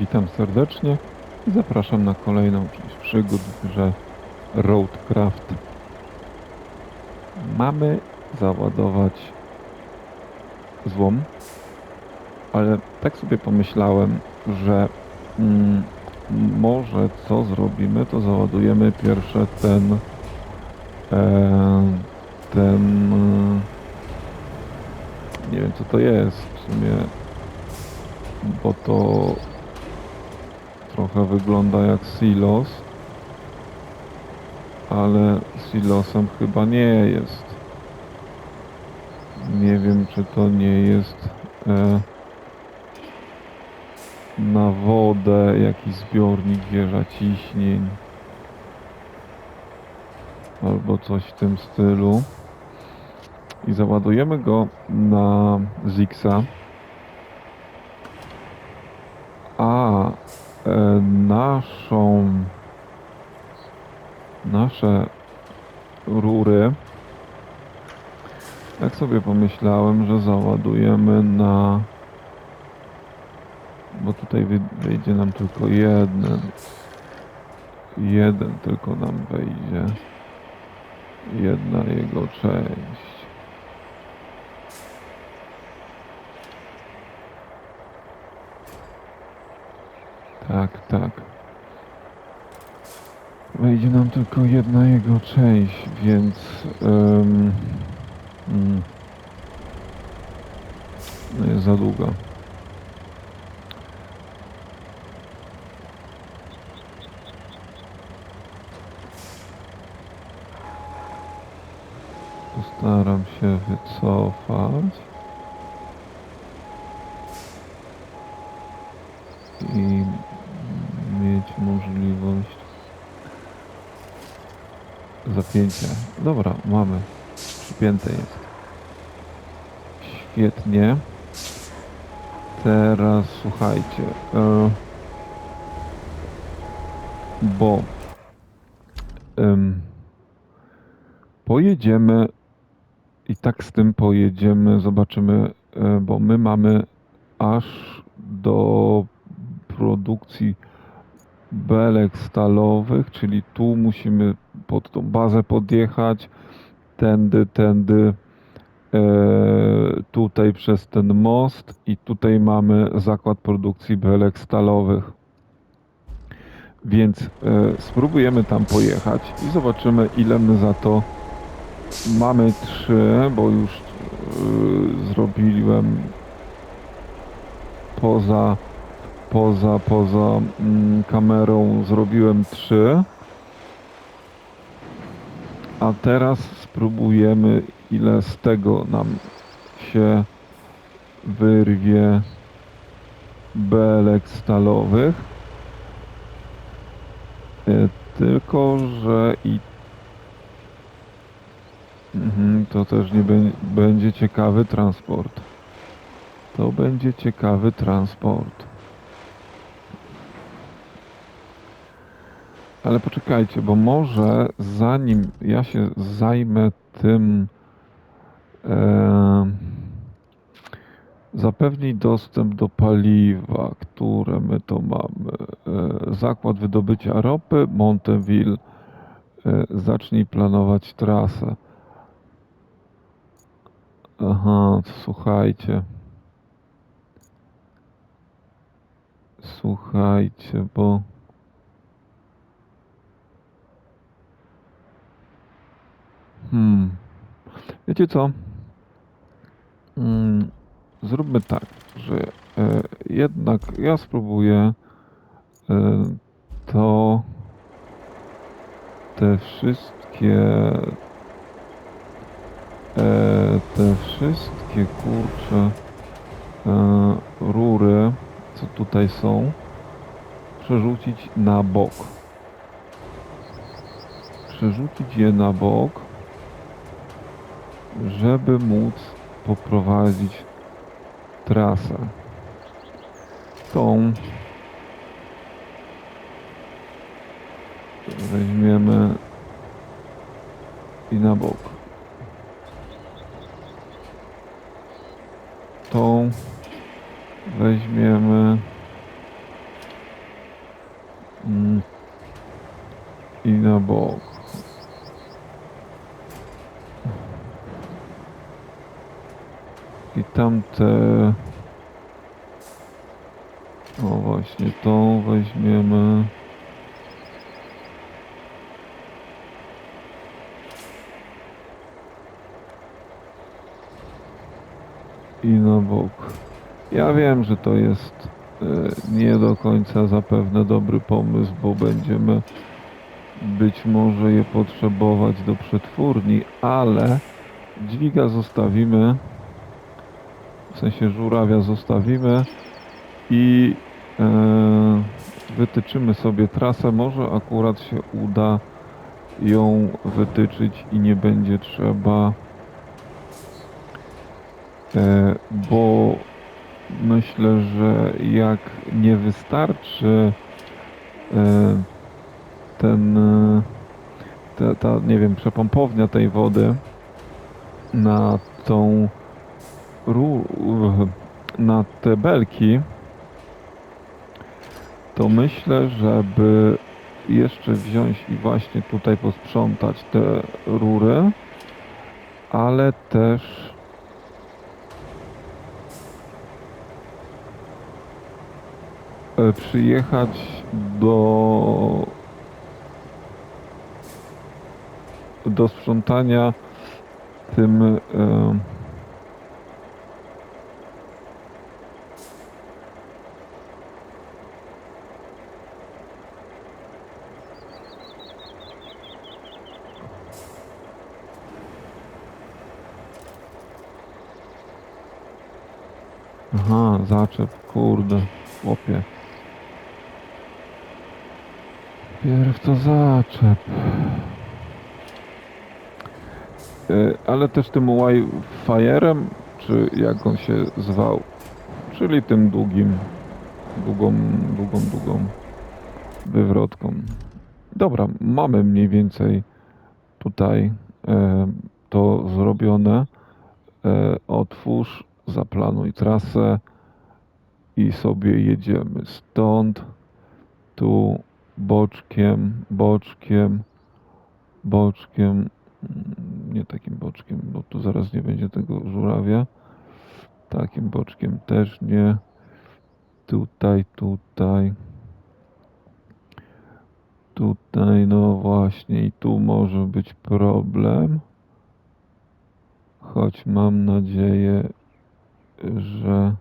Witam serdecznie i zapraszam na kolejną część przygód w grze Roadcraft. Mamy załadować złom, ale tak sobie pomyślałem, że mm, może co zrobimy, to załadujemy pierwsze ten e, ten nie wiem co to jest w sumie bo to trochę wygląda jak silos, ale silosem chyba nie jest. Nie wiem, czy to nie jest e, na wodę jakiś zbiornik wieża ciśnień albo coś w tym stylu. I załadujemy go na Zixa. A e, naszą nasze rury. Tak sobie pomyślałem, że załadujemy na bo tutaj wy- wyjdzie nam tylko jeden. Jeden tylko nam wejdzie. Jedna jego część Tak, tak. Wejdzie nam tylko jedna jego część, więc. Um, mm, no jest za długa. Postaram się wycofać. i możliwość zapięcia. Dobra, mamy. Przypięte jest. Świetnie. Teraz słuchajcie. E, bo em, pojedziemy i tak z tym pojedziemy, zobaczymy, e, bo my mamy aż do produkcji belek stalowych, czyli tu musimy pod tą bazę podjechać, tędy, tędy, e, tutaj przez ten most i tutaj mamy zakład produkcji belek stalowych. Więc e, spróbujemy tam pojechać i zobaczymy ile my za to mamy trzy, bo już e, zrobiłem poza poza, poza mm, kamerą zrobiłem trzy. A teraz spróbujemy ile z tego nam się wyrwie belek stalowych. E, Tylko, że i Mhm, to też nie bę- będzie ciekawy transport. To będzie ciekawy transport. Ale poczekajcie, bo może zanim ja się zajmę tym e, dostęp do paliwa, które my to mamy. E, zakład wydobycia ropy, Monteville. E, zacznij planować trasę. Aha, słuchajcie. Słuchajcie, bo... Hmm. Wiecie co? Mm, zróbmy tak, że e, jednak ja spróbuję e, to te wszystkie e, te wszystkie kurcze e, rury, co tutaj są, przerzucić na bok. Przerzucić je na bok żeby móc poprowadzić trasę. Tą weźmiemy i na bok. Tą weźmiemy Mm. I na bok. Tamte... O właśnie, tą weźmiemy. I na bok. Ja wiem, że to jest e, nie do końca zapewne dobry pomysł, bo będziemy być może je potrzebować do przetwórni, ale dźwiga zostawimy, w sensie żurawia zostawimy i e, wytyczymy sobie trasę. Może akurat się uda ją wytyczyć i nie będzie trzeba, e, bo myślę, że jak nie wystarczy e, ten, e, ta, ta, nie wiem, przepompownia tej wody na tą ru, na te belki, to myślę, żeby jeszcze wziąć i właśnie tutaj posprzątać te rury, ale też e, przyjechać do do sprzątania tym e, Aha, zaczep, kurde, chłopie. Pierw to zaczep. E, Ale też tym Wi-Fire'em, czy jak on się zwał, czyli tym długim, długą, długą, długą wywrotką. Dobra, mamy mniej więcej tutaj e, to zrobione. E, otwórz, zaplanuj trasę i sobie jedziemy stąd, tu boczkiem, boczkiem, boczkiem, mm, nie takim boczkiem, bo tu zaraz nie będzie tego żurawia. Takim boczkiem też nie. Tutaj, tutaj. Tutaj, no właśnie, i tu może być problem. Choć mam nadzieję, że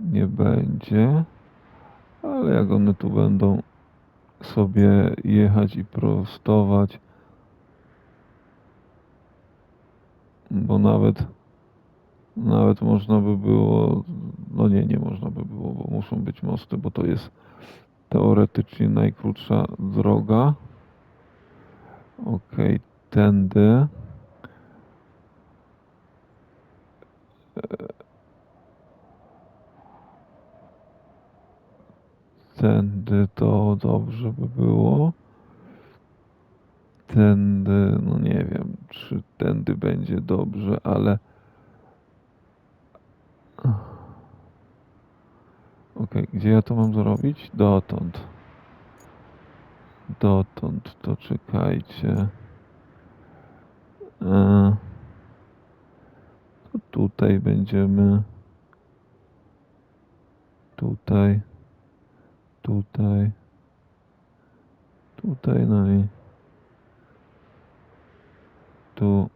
nie będzie. Ale jak one tu będą sobie jechać i prostować, bo nawet nawet można by było, no nie, nie można by było, bo muszą być mosty, bo to jest teoretycznie najkrótsza droga. Okej, tędy. Tędy to dobrze by było. Tędy, no nie wiem, czy tędy będzie dobrze, ale. Okej, gdzie ja to mam zrobić? Dotąd. Dotąd, to czekajcie. E, to tutaj będziemy. Tutaj. Tutaj. Tutaj, no i. Tu.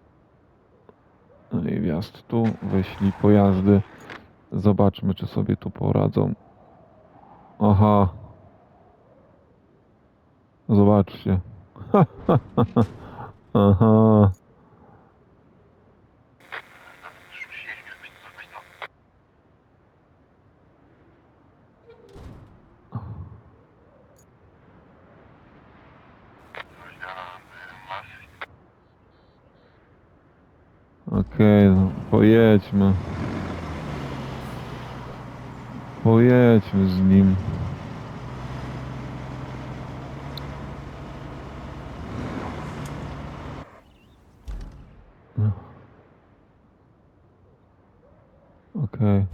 No i wjazd tu. Wyślij pojazdy. Zobaczmy, czy sobie tu poradzą. Aha. Zobaczcie. Aha. Okej, no, pojedźmy. Pojedźmy z nim. No. Okej.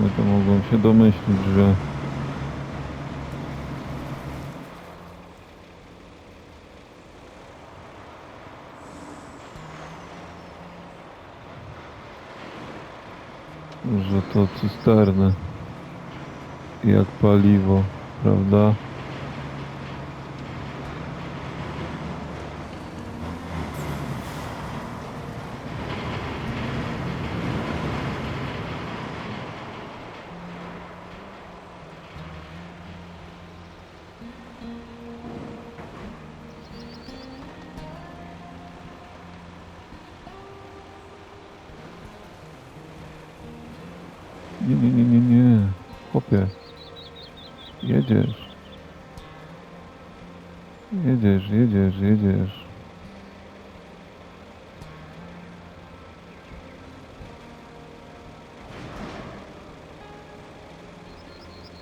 No to mogą się domyślić, że że to cysterny jak paliwo, prawda? Jedziesz, jedziesz, jedziesz.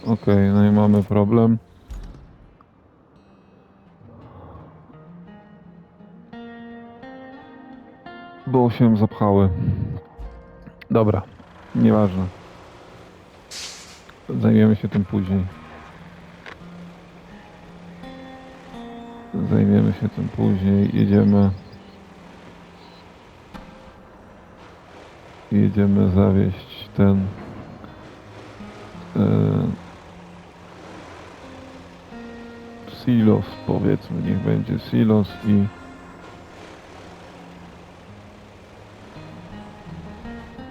Okej, no i mamy problem. Bo się zapchały. Dobra, nieważne. Zajmiemy się tym później. Się tym później. Jedziemy. Jedziemy zawieść ten. E, silos, powiedzmy, niech będzie silos i.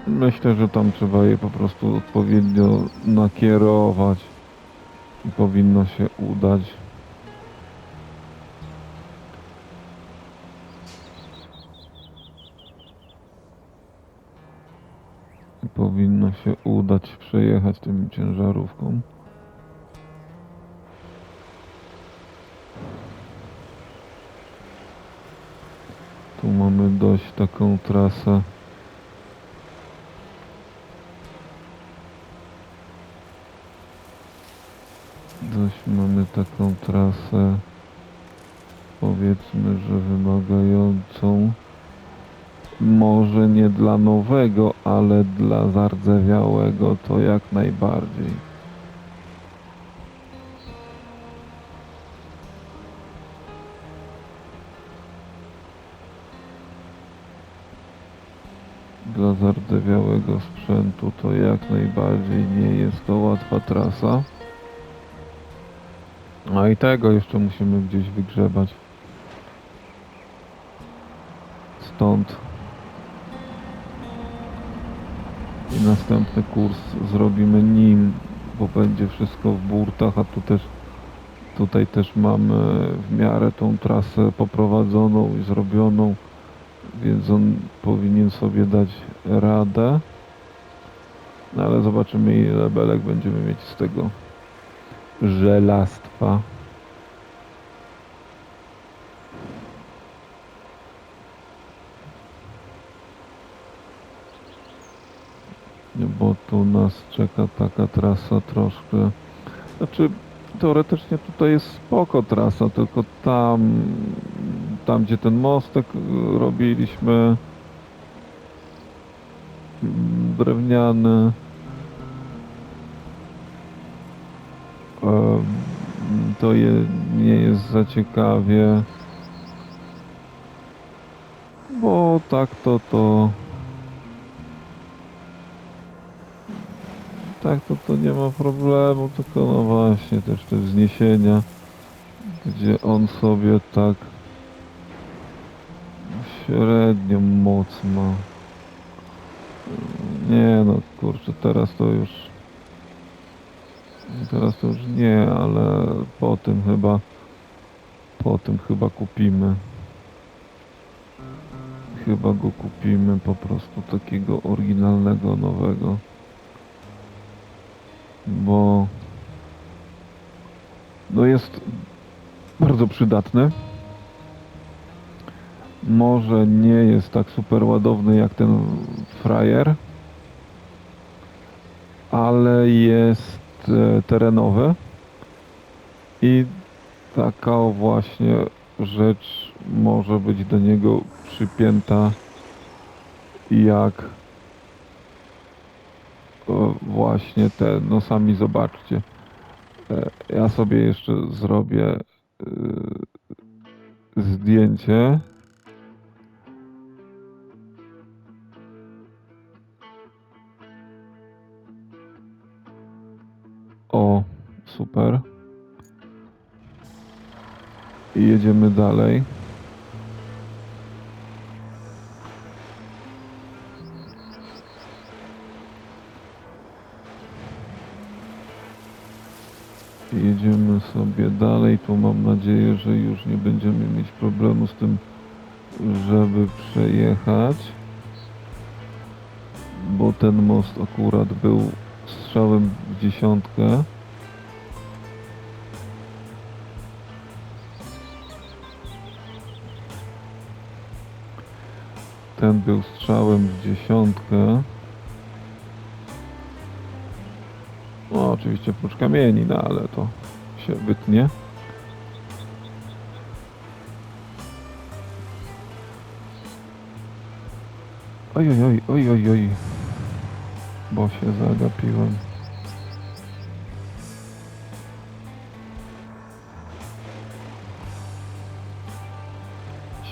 Myślę, że tam trzeba je po prostu odpowiednio nakierować i powinno się udać. Się udać przejechać tym ciężarówką. Tu mamy dość taką trasę. Dość mamy taką trasę, powiedzmy, że wymagającą może nie dla nowego, ale dla zardzewiałego to jak najbardziej. Dla zardzewiałego sprzętu to jak najbardziej nie jest to łatwa trasa. No i tego jeszcze musimy gdzieś wygrzebać. Stąd. I następny kurs zrobimy nim, bo będzie wszystko w burtach, a tu też tutaj też mamy w miarę tą trasę poprowadzoną i zrobioną, więc on powinien sobie dać radę. No ale zobaczymy ile belek będziemy mieć z tego żelastwa. Bo tu nas czeka taka trasa troszkę. Znaczy, teoretycznie tutaj jest spoko trasa, tylko tam, tam gdzie ten mostek y, robiliśmy mm, drewniany. To je, nie jest za ciekawie. Bo tak to to. Tak to to nie ma problemu, tylko no właśnie też te wzniesienia, gdzie on sobie tak średnią moc ma. Nie no kurczę, teraz to już teraz to już nie, ale po tym chyba po tym chyba kupimy. Chyba go kupimy po prostu takiego oryginalnego, nowego bo no jest bardzo przydatny. Może nie jest tak super ładowny jak ten frajer, ale jest e, terenowy i taka właśnie rzecz może być do niego przypięta jak właśnie te, no sami zobaczcie. E, Ja sobie jeszcze zrobię y, zdjęcie. O, super. I jedziemy dalej. Jedziemy sobie dalej. Tu mam nadzieję, że już nie będziemy mieć problemu z tym, żeby przejechać. Bo ten most akurat był strzałem w dziesiątkę. Ten był strzałem w dziesiątkę. Oczywiście prócz kamieni, no ale to się wytnie. Oj, oj, oj, oj, oj, oj. Bo się zagapiłem.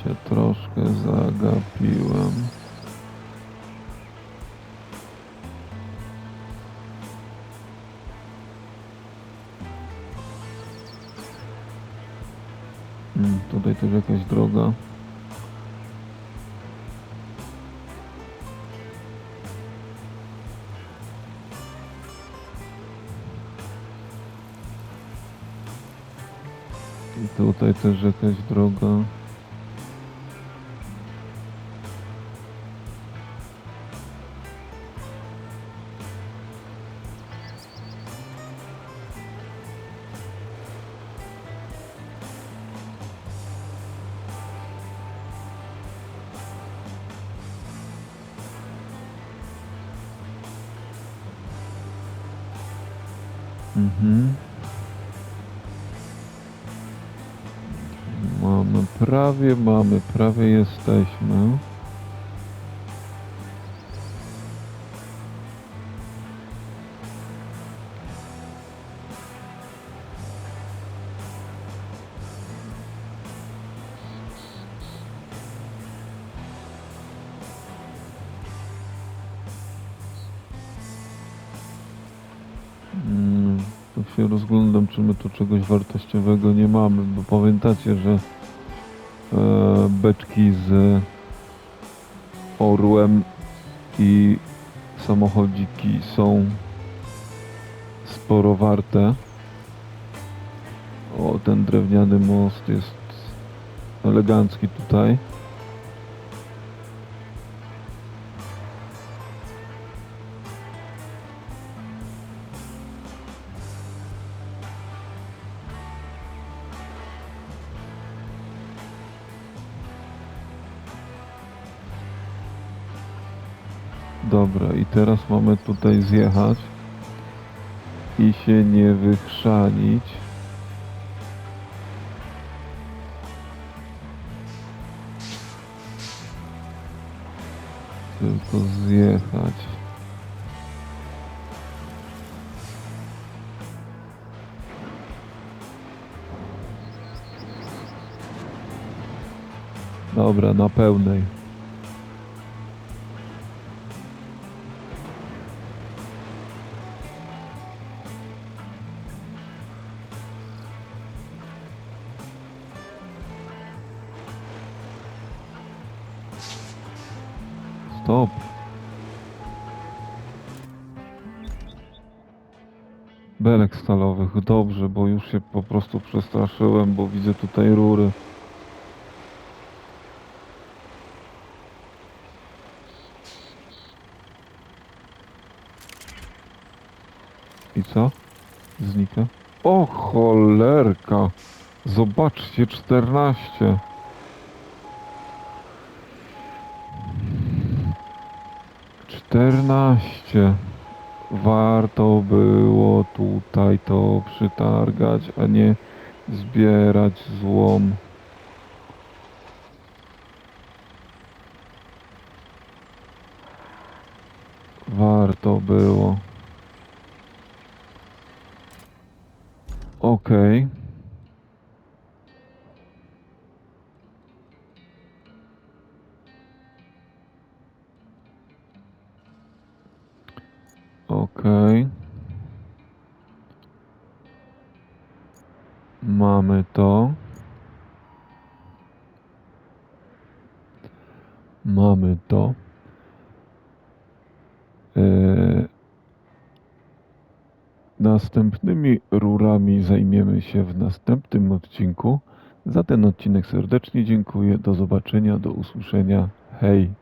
Się troszkę zagapiłem. Tutaj też jakaś droga. I tutaj też jakaś droga. Prawie jesteśmy. Mm, Tu się rozglądam, czy my tu czegoś wartościowego nie mamy, bo pamiętacie, że beczki z orłem i samochodziki są sporo warte. O, ten drewniany most jest elegancki tutaj. Dobra, i teraz mamy tutaj zjechać i się nie wychrzanić. Tylko zjechać. Dobra, na pełnej. Stalowych, dobrze, bo już się po prostu przestraszyłem, bo widzę tutaj rury. I co? Znika? O cholerka! Zobaczcie, 14. Czternaście. Warto było tutaj to przytargać, a nie zbierać złom. Warto. to było. Okej. Okej. Mamy to. Mamy to. Eee, następnymi rurami zajmiemy się w następnym odcinku. Za ten odcinek serdecznie dziękuję. Do zobaczenia, do usłyszenia. Hej!